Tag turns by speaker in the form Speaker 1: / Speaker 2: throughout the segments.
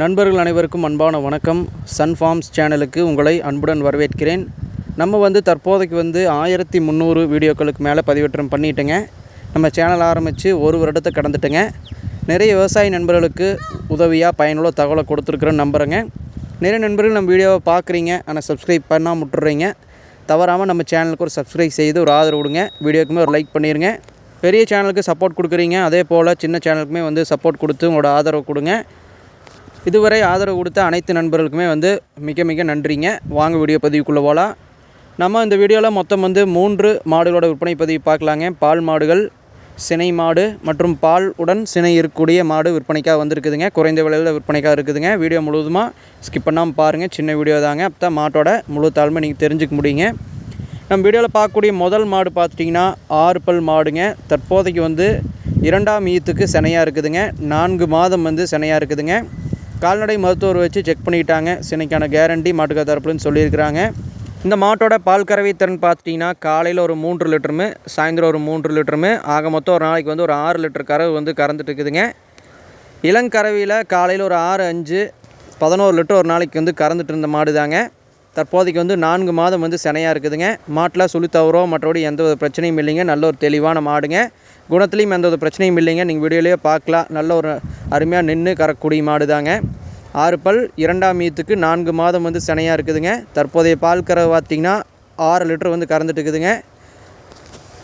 Speaker 1: நண்பர்கள் அனைவருக்கும் அன்பான வணக்கம். சன் ஃபார்ம்ஸ் சேனலுக்கு உங்களை அன்புடன் வரவேற்கிறேன். நம்ம வந்து தற்போதைக்கு வந்து ஆயிரத்தி முந்நூறு வீடியோக்களுக்கு மேலே பதிவேற்றம் பண்ணிட்டேங்க. நம்ம சேனல் ஆரம்பித்து ஒரு வருடத்தை கடந்துட்டேங்க. நிறைய விவசாய நண்பர்களுக்கு உதவியாக பயனுள்ள தகவலை கொடுத்துருக்குறேன்னு நம்புகிறேங்க நிறைய நண்பர்கள் நம்ம வீடியோவை பார்க்குறீங்க ஆனால் சப்ஸ்கிரைப் பண்ணால் முட்டுறீங்க தவறாமல் நம்ம சேனலுக்கு ஒரு சப்ஸ்கிரைப் செய்து ஒரு ஆதரவு கொடுங்க. வீடியோக்குமே ஒரு லைக் பண்ணிடுங்க பெரிய சேனலுக்கு சப்போர்ட் கொடுக்குறீங்க. அதே போல் சின்ன சேனலுக்குமே வந்து சப்போர்ட் கொடுத்து உங்களோட ஆதரவு கொடுங்க. இதுவரை ஆதரவு கொடுத்த அனைத்து நண்பர்களுக்குமே வந்து மிக மிக நன்றிங்க. வாங்க வீடியோ பதிவுக்குள்ளே போகலாம் நம்ம இந்த வீடியோவில் மொத்தம் வந்து மூன்று மாடுகளோட விற்பனை பதிவு பார்க்கலாங்க. பால் மாடுகள் சினை மாடு மற்றும் பால் உடன் சினை இருக்கக்கூடிய மாடு விற்பனைக்காக வந்திருக்குதுங்க. குறைந்த விலையில் விற்பனைக்காக இருக்குதுங்க. வீடியோ முழுவதுமாக ஸ்கிப் பண்ணாமல் பாருங்கள் சின்ன வீடியோ தாங்க. அப்போ தான் மாட்டோட முழு தாழ்மை நீங்கள் தெரிஞ்சுக்க முடியுங்க. நம்ம வீடியோவில் பார்க்கக்கூடிய முதல் மாடு பார்த்துட்டிங்கன்னா ஆறு பல் மாடுங்க. தற்போதைக்கு வந்து இரண்டாம் ஈத்துக்கு சினையாக இருக்குதுங்க. நான்கு மாதம் வந்து சினையாக இருக்குதுங்க. கால்நடை மருத்துவர் வச்சு செக் பண்ணிக்கிட்டாங்க. சினைக்கான கேரண்டி மாட்டுக்கா தரப்புலன்னு சொல்லியிருக்கிறாங்க. இந்த மாட்டோட பால் கறவை திறன் பார்த்துட்டிங்கன்னா காலையில் ஒரு மூன்று லிட்டருமே சாயந்தரம் ஒரு மூன்று லிட்டருமே ஆக மொத்தம் ஒரு நாளைக்கு வந்து ஒரு ஆறு லிட்டர் கறவு வந்து கறந்துட்டு இருக்குதுங்க. இளங்கறவையில் காலையில் ஒரு ஆறு அஞ்சு பதினோரு லிட்டர் ஒரு நாளைக்கு வந்து கறந்துட்டு இருந்த மாடு தாங்க தற்போதைக்கு வந்து நான்கு மாதம் வந்து சினையாக இருக்குதுங்க. மாட்டில் சுழி தவறோ மற்றபடி எந்த ஒரு பிரச்சனையும் இல்லைங்க. நல்ல ஒரு தெளிவான மாடுங்க. குணத்துலேயும் எந்த ஒரு பிரச்சனையும் இல்லைங்க. நீங்கள் வீடியோலேயே பார்க்கலாம். நல்ல ஒரு அருமையாக நின்று கறக்கூடிய மாடு தாங்க ஆறு பல் இரண்டாம் மீத்துக்கு நான்கு மாதம் வந்து சினையாக இருக்குதுங்க. தற்போதைய பால் கரை பார்த்திங்கன்னா ஆறு லிட்டர் வந்து கறந்துட்டு இருக்குதுங்க.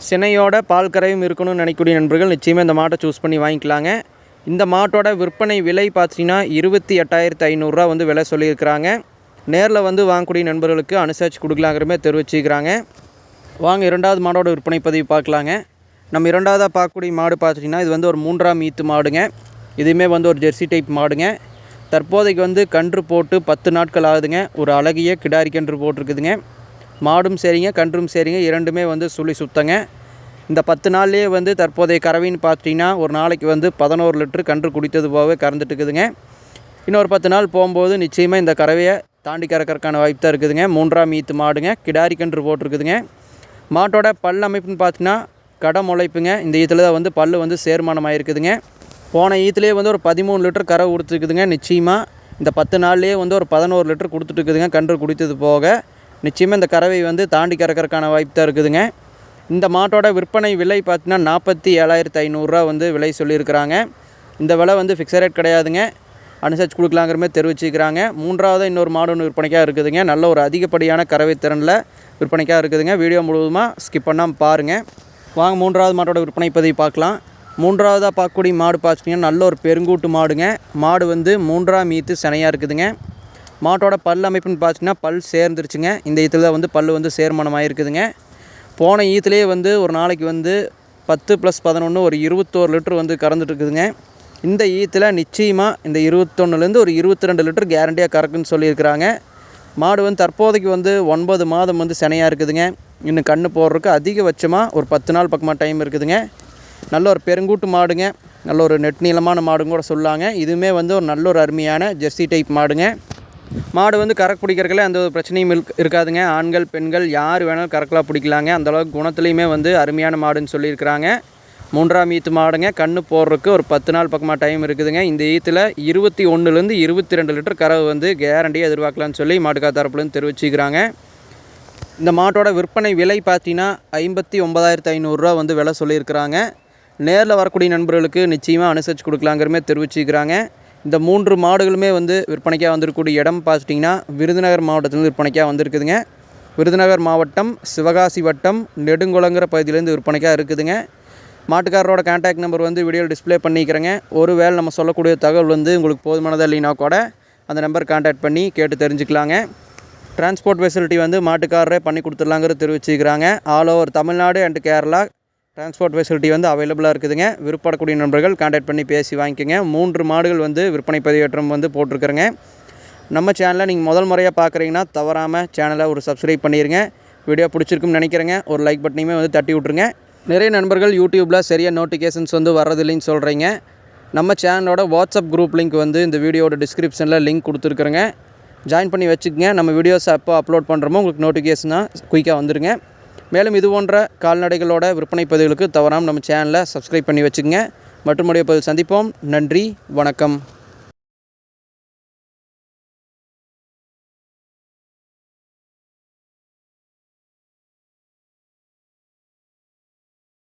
Speaker 1: சினையோட பால் கரையும் இருக்கணும்னு நினைக்கக்கூடிய நண்பர்கள் நிச்சயமாக இந்த மாட்டை சூஸ் பண்ணி வாங்கிக்கலாங்க. இந்த மாட்டோட விற்பனை விலை பார்த்தீங்கன்னா இருபத்தி எட்டாயிரத்து ஐநூறுரூவா வந்து விலை சொல்லியிருக்கிறாங்க. நேரில் வந்து வாங்கக்கூடிய நண்பர்களுக்கு அனுசரித்து கொடுக்கலாங்கிறமே தெரிவிச்சுக்கிறாங்க. வாங்க இரண்டாவது மாடோட விற்பனை பதிவு பார்க்கலாங்க. நம்ம இரண்டாவதாக பார்க்கக்கூடிய மாடு பார்த்துட்டிங்கன்னா இது வந்து ஒரு மூன்றாம் ஈத்து மாடுங்க. இதுவுமே வந்து ஒரு ஜெர்சி டைப் மாடுங்க. தற்போதைக்கு வந்து கன்று போட்டு பத்து நாட்கள் ஆகுதுங்க. ஒரு அழகிய கிடாரி கன்று போட்டிருக்குதுங்க. மாடும் சரிங்க கன்றும் சரிங்க. இரண்டுமே வந்து சுழி சுத்தங்க. இந்த பத்து நாள்லேயே வந்து தற்போதைய கறவைன்னு பார்த்துட்டிங்கன்னா ஒரு நாளைக்கு வந்து பதினோரு லிட்டரு கன்று குடித்தது போகவே கறந்துட்டு இருக்குதுங்க. இன்னொரு பத்து நாள் போகும்போது நிச்சயமாக இந்த கறவையை தாண்டி கறக்கறக்கான வாய்ப்பு தான் இருக்குதுங்க. மூன்றாம் ஈத்து மாடுங்க. கிடாரி கன்று போட்டிருக்குதுங்க. மாட்டோட பல் அமைப்புன்னு பார்த்தீங்கன்னா கடை முளைப்புங்க. இந்த ஈத்தில் தான் வந்து பல் வந்து சேர்மானம் ஆகிருக்குதுங்க போன ஈத்துலேயே வந்து ஒரு பதிமூணு லிட்டர் கரை கொடுத்துருக்குதுங்க நிச்சயமாக இந்த பத்து நாள்லேயே வந்து ஒரு பதினோரு லிட்டர் கொடுத்துட்டு இருக்குதுங்க கன்று குடித்தது போக. நிச்சயமாக இந்த கறவை வந்து தாண்டி கறக்கறக்கான வாய்ப்பு தான் இருக்குதுங்க. இந்த மாட்டோட விற்பனை விலை பார்த்தீங்கன்னா நாற்பத்தி ஏழாயிரத்து ஐநூறுரூவா வந்து விலை சொல்லியிருக்கிறாங்க. இந்த விலை வந்து ஃபிக்ஸட் ரேட் கிடையாதுங்க. அனுசரிச்சு கொடுக்கலாங்கிற மாதிரி தெரிவிச்சுக்கிறாங்க. மூன்றாவது இன்னொரு மாடு ஒன்று விற்பனைக்காக இருக்குதுங்க. நல்ல ஒரு அதிகப்படியான கறவை திறனில் விற்பனைக்காக இருக்குதுங்க. வீடியோ முழுவதுமாக ஸ்கிப் பண்ணாமல் பாருங்கள் வாங்க மூன்றாவது மாட்டோட விற்பனை பதிவு பார்க்கலாம். மூன்றாவதாக பார்க்கக்கூடிய மாடு பார்த்துட்டிங்கன்னா நல்ல ஒரு பெருங்கூட்டு மாடுங்க. மாடு வந்து மூன்றாம் மீத்து சினையாக இருக்குதுங்க. மாட்டோட பல் அமைப்புன்னு பார்த்தீங்கன்னா பல் சேர்ந்துருச்சுங்க. இந்த ஈத்தில் தான் வந்து பல் வந்து சேர்மானமாக இருக்குதுங்க. போன ஈத்துலேயே வந்து ஒரு நாளைக்கு வந்து பத்து ப்ளஸ் பதினொன்று ஒரு இருபத்தோரு லிட்டர் வந்து கறந்துட்டு இருக்குதுங்க. இந்த ஈத்தில் நிச்சயமாக இந்த இருபத்தொன்னுலேருந்து ஒரு இருபத்தி ரெண்டு லிட்டர் கேரண்டியாக கறக்குன்னு சொல்லியிருக்கிறாங்க. மாடு வந்து தற்போதைக்கு வந்து ஒன்பது மாதம் வந்து சினையாக இருக்குதுங்க. இன்னும் கன்று போடுறதுக்கு அதிகபட்சமாக ஒரு பத்து நாள் பக்கமாக டைம் இருக்குதுங்க. நல்ல ஒரு பெருங்கூட்டு மாடுங்க. நல்ல ஒரு நெட் நீளமான மாடுங்க கூட சொல்லாங்க. இதுவுமே வந்து ஒரு நல்ல ஒரு அருமையான ஜெர்சி டைப் மாடுங்க. மாடு வந்து கறக்கு பிடிக்கிறதுல அந்த ஒரு பிரச்சனையும் இருக்காதுங்க. ஆண்கள் பெண்கள் யார் வேணாலும் கறக்கலாம் பிடிக்கலாங்க. அந்தளவுக்கு குணத்துலேயுமே வந்து அருமையான மாடுன்னு சொல்லியிருக்கிறாங்க. மூன்றாம் ஈத்து மாடுங்க. கண்ணு போடுறதுக்கு ஒரு பத்து நாள் பக்கமாக டைம் இருக்குதுங்க. இந்த ஈத்தில் இருபத்தி ஒன்றுலேருந்து இருபத்தி ரெண்டு லிட்டர் கறவை வந்து கேரண்டியாக எதிர்பார்க்கலான்னு சொல்லி மாட்டுக்கா தரப்புலேருந்து தெரிவிச்சுக்கிறாங்க. இந்த மாட்டோட விற்பனை விலை பார்த்தீங்கன்னா ஐம்பத்தி ஒன்பதாயிரத்து ஐநூறுரூவா வந்து விலை சொல்லியிருக்கிறாங்க. நேரில் வரக்கூடிய நண்பர்களுக்கு நிச்சயமாக அனுசரித்து கொடுக்கலாங்கிறமே தெரிவிச்சுக்கிறாங்க. இந்த மூன்று மாடுகளுமே வந்து விற்பனைக்காக வந்திருக்கக்கூடிய இடம் பார்த்துட்டிங்கன்னா விருதுநகர் மாவட்டத்திலேருந்து விற்பனைக்காக வந்திருக்குதுங்க. விருதுநகர் மாவட்டம் சிவகாசி வட்டம் நெடுங்குளங்கிற பகுதியிலேருந்து விற்பனைக்காக இருக்குதுங்க. மாட்டுக்காரரோட கான்டாக்ட் நம்பர் வந்து வீடியோவில் டிஸ்ப்ளே பண்ணிக்கிறேங்க. ஒரு வேளை நம்ம சொல்லக்கூடிய தகவல் வந்து உங்களுக்கு போதுமானதாக இல்லைனா கூட அந்த நம்பர் கான்டாக்ட் பண்ணி கேட்டு தெரிஞ்சுக்கலாங்க. டிரான்ஸ்போர்ட் ஃபெசிலிட்டி வந்து மாட்டுக்காரரே பண்ணி கொடுத்துடலாங்கிறது தெரிவிச்சுக்கிறாங்க. All over Tamil Nadu and Kerala transport facility வந்து அவைலபிளாக இருக்குதுங்க. விருப்பப்படக்கூடிய நண்பர்கள் கான்டாக்ட் பண்ணி பேசி வாங்கிக்கோங்க. மூன்று மாடுகள் வந்து விற்பனை பதிவேற்றம் வந்து போட்டிருக்கிறேங்க. நம்ம சேனலை நீங்கள் முதல் முறையாக பார்க்குறீங்கன்னா தவறாமல் சேனலை ஒரு சப்ஸ்கிரைப் பண்ணிடுங்க வீடியோ பிடிச்சிருக்குன்னு நினைக்கிறேங்க. ஒரு லைக் பட்டனையுமே வந்து தட்டி விட்ருங்க நிறைய நண்பர்கள் யூடியூப்பில் சரியாக நோட்டிஃபிகேஷன்ஸ் வந்து வர்றதில்லைன்னு சொல்கிறீங்க நம்ம சேனலோட வாட்ஸ்அப் குரூப் லிங்க் வந்து இந்த வீடியோட டிஸ்கிரிப்ஷனில் லிங்க் கொடுத்துருக்குறேங்க. ஜாயின் பண்ணி வச்சுக்கோங்க. நம்ம வீடியோஸ் எப்போ அப்லோட் பண்ணுறோமோ உங்களுக்கு நோட்டிஃபிகேஷனாக குயிக்காக வந்துடுங்க மேலும் இது போன்ற கால்நடைகளோட விற்பனை பதிவுகளுக்கு தவறாமல் நம்ம சேனலை சப்ஸ்கிரைப் பண்ணி வச்சுக்கோங்க. மற்றும் பதிவு சந்திப்போம். நன்றி. வணக்கம்.